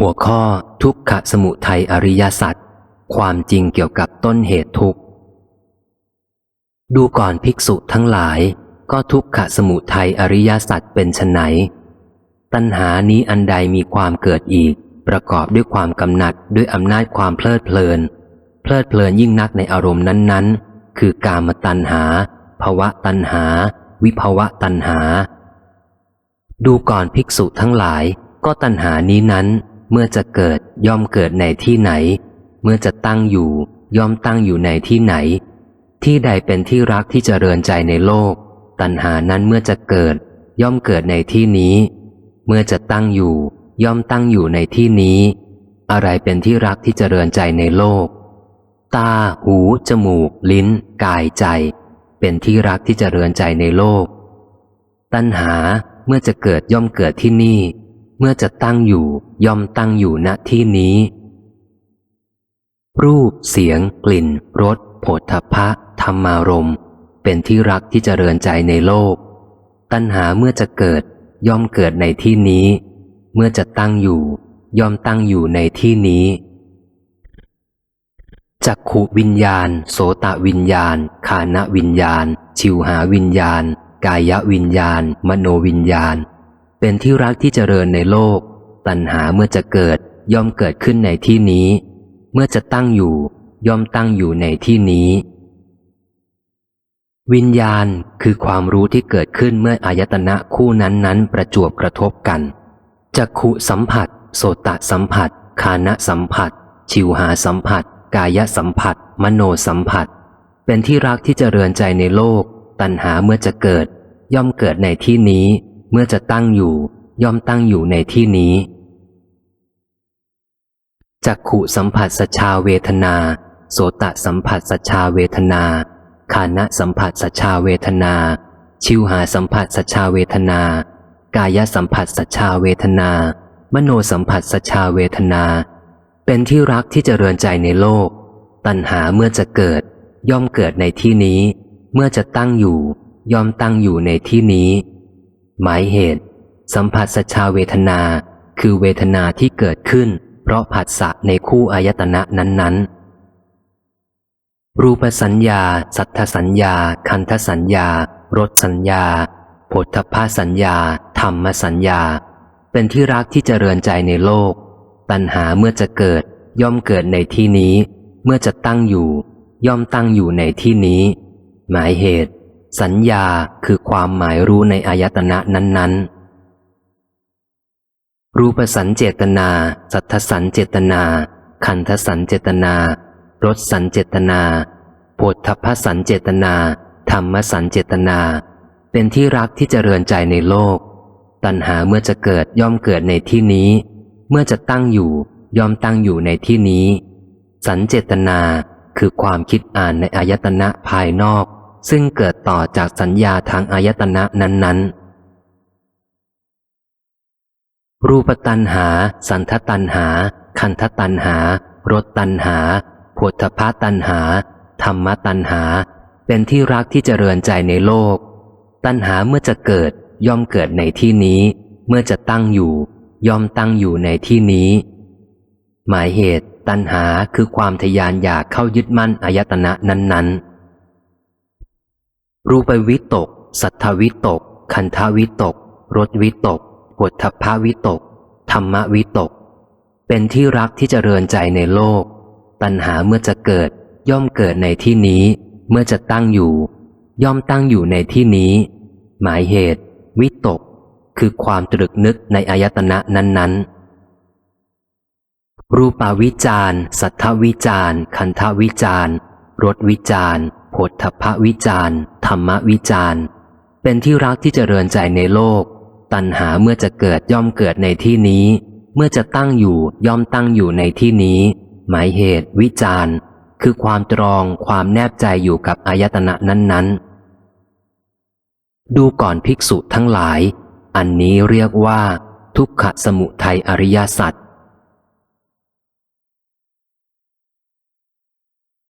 หัวข้อทุกขสมุทัยอริยสัจความจริงเกี่ยวกับต้นเหตุทุกข์ ดูก่อนภิกษุทั้งหลาย ก็ทุกขสมุทัยอริยสัจเป็นชนไฉนตัณหานี้อันใดมีความเกิดอีก ประกอบด้วยความกำหนัดด้วยอำนาจความเพลิดเพลิน เพลิดเพลินยิ่งนักในอารมณ์นั้นๆ คือกามตัณหาภวะตัณหา วิภวะตัณหา ดูก่อนภิกษุทั้งหลาย ก็ตัณหานี้นั้น เมื่อจะเกิดย่อมเกิดในที่ไหน เมื่อจะตั้งอยู่ ย่อมตั้งอยู่ในที่ไหน ที่ใดเป็นที่รักที่จเจริญใจในโลก ตัณหานั้นเมื่อจะเกิด ย่อมเกิดในที่นี้ เมื่อจะตั้งอยู่ ย่อมตั้งอยู่ในที่นี้ อะไรเป็นที่รักที่จเจริญใจในโลก ตา หู จมูก ลิ้น กายใจ เป็นที่รักที่จเจริญใจในโลก ตัณหาเมื่อจะเกิดย่อมเกิดที่นี่ เมื่อจะตั้งอยู่ย่อมตั้งอยู่ณที่นี้ รูป เสียง กลิ่นรสโผฏฐพะธรรมารมณ์เป็นที่รักที่จเจริญใจในโลก ตัณหาเมื่อจะเกิดย่อมเกิดในที่นี้ เมื่อจะตั้งอยู่ ย่อมตั้งอยู่ในที่นี้จักขุวิญญาณ โสตวิญญาณ คานวิญญาณ ชิวหาวิญญาณ กายวิญญาณ มโนวิญญาณ เป็นที่รักที่เจริญในโลก ตัณหาเมื่อจะเกิดย่อมเกิดขึ้นในที่นี้ เมื่อจะตั้งอยู่ ย่อมตั้งอยู่ในที่นี้ วิญญาณคือความรู้ที่เกิดขึ้นเมื่ออายตนะคู่นั้นๆ ประจวบกระทบกันจักขุสัมผัส โสตสัมผัส คานะสัมผัส ชิวหาสัมผัส กายสัมผัส มโนสัมผัส เป็นที่รักที่จเจริญใจในโลก ตัณหาเมื่อจะเกิด ย่อมเกิดในที่นี้ เมื่อจะตั้งอยู่ ย่อมตั้งอยู่ในที่นี้ จักขุสัมผัสสชาเวทนา โสตสัมผัสสชาเวทนาคานะสัมผัสสชาเวทนา ชิวหาสัมผัสสชาเวทนา กายสัมผัสสชาเวทนา มโนสัมผัสสชาเวทนา เป็นที่รักที่จเจริญใจในโลก ตัณหาเมื่อจะเกิด ย่อมเกิดในที่นี้ เมื่อจะตั้งอยู่ ย่อมตั้งอยู่ในที่นี้ หมายเหตุ สัมผัสสชาเวทนา คือเวทนาที่เกิดขึ้น เพราะผัสสะในคู่อายตนะนั้นๆ รูปสัญญา สัทธสัญญา คันธสัญญารสสัญญาผฏฐพพสัญญา ธรรมสัญญา เป็นที่รักที่เจริญใจในโลก ตัณหาเมื่อจะเกิดย่อมเกิดในที่นี้ เมื่อจะตั้งอยู่ ย่อมตั้งอยู่ในที่นี้ หมายเหตุ สัญญาคือความหมายรู้ในอายตนะนั้น ๆ รูปสัญเจตนา สัทธสัญเจตนา คันธสัญเจตนารสสัญเจตนาโพธพสัญเจตนา ธรรมสัญเจตนา เป็นที่รักที่เจริญใจในโลก ตัณหาเมื่อจะเกิดย่อมเกิดในที่นี้ เมื่อจะตั้งอยู่ย่อมตั้งอยู่ในที่นี้ สัญเจตนาคือความคิดอ่านในอายตนะภายนอก ซึ่งเกิดต่อจากสัญญาทางอายตนะนั้น ๆ รูปตัณหา สันทตัณหา คันธตัณหารสตัณหาโผฏฐพาตัณหา ธรรมตัณหา เป็นที่รักที่เจริญใจในโลก ตัณหาเมื่อจะเกิดย่อมเกิดในที่นี้ เมื่อจะตั้งอยู่ ย่อมตั้งอยู่ในที่นี้ หมายเหตุตัณหาคือความทยานอยากเข้ายึดมั่นอายตนะนั้นๆ รูปวิตก สัทธวิตก คันธวิตก รสวิตกปวดทัพพวิตก ธรรมวิตก เป็นที่รักที่จเจริญใจในโลก ตัณหาเมื่อจะเกิด ย่อมเกิดในที่นี้ เมื่อจะตั้งอยู่ ย่อมตั้งอยู่ในที่นี้ หมายเหตุ วิตก คือความตรึกนึกในอายตนะนั้น ๆรูปาวิจารสัทธวิจารคันธวิจารรสวิจารโผฏฐพวิจาร ธรรมวิจารเป็นที่รักที่เจริญใจในโลก ตัณหาเมื่อจะเกิดย่อมเกิดในที่นี้ เมื่อจะตั้งอยู่ย่อมตั้งอยู่ในที่นี้ หมายเหตุ วิจารคือความตรองความแนบใจอยู่กับอายตนะนั้นๆ ดูก่อนภิกษุทั้งหลาย อันนี้เรียกว่า ทุกขสมุทัยอริยสัจ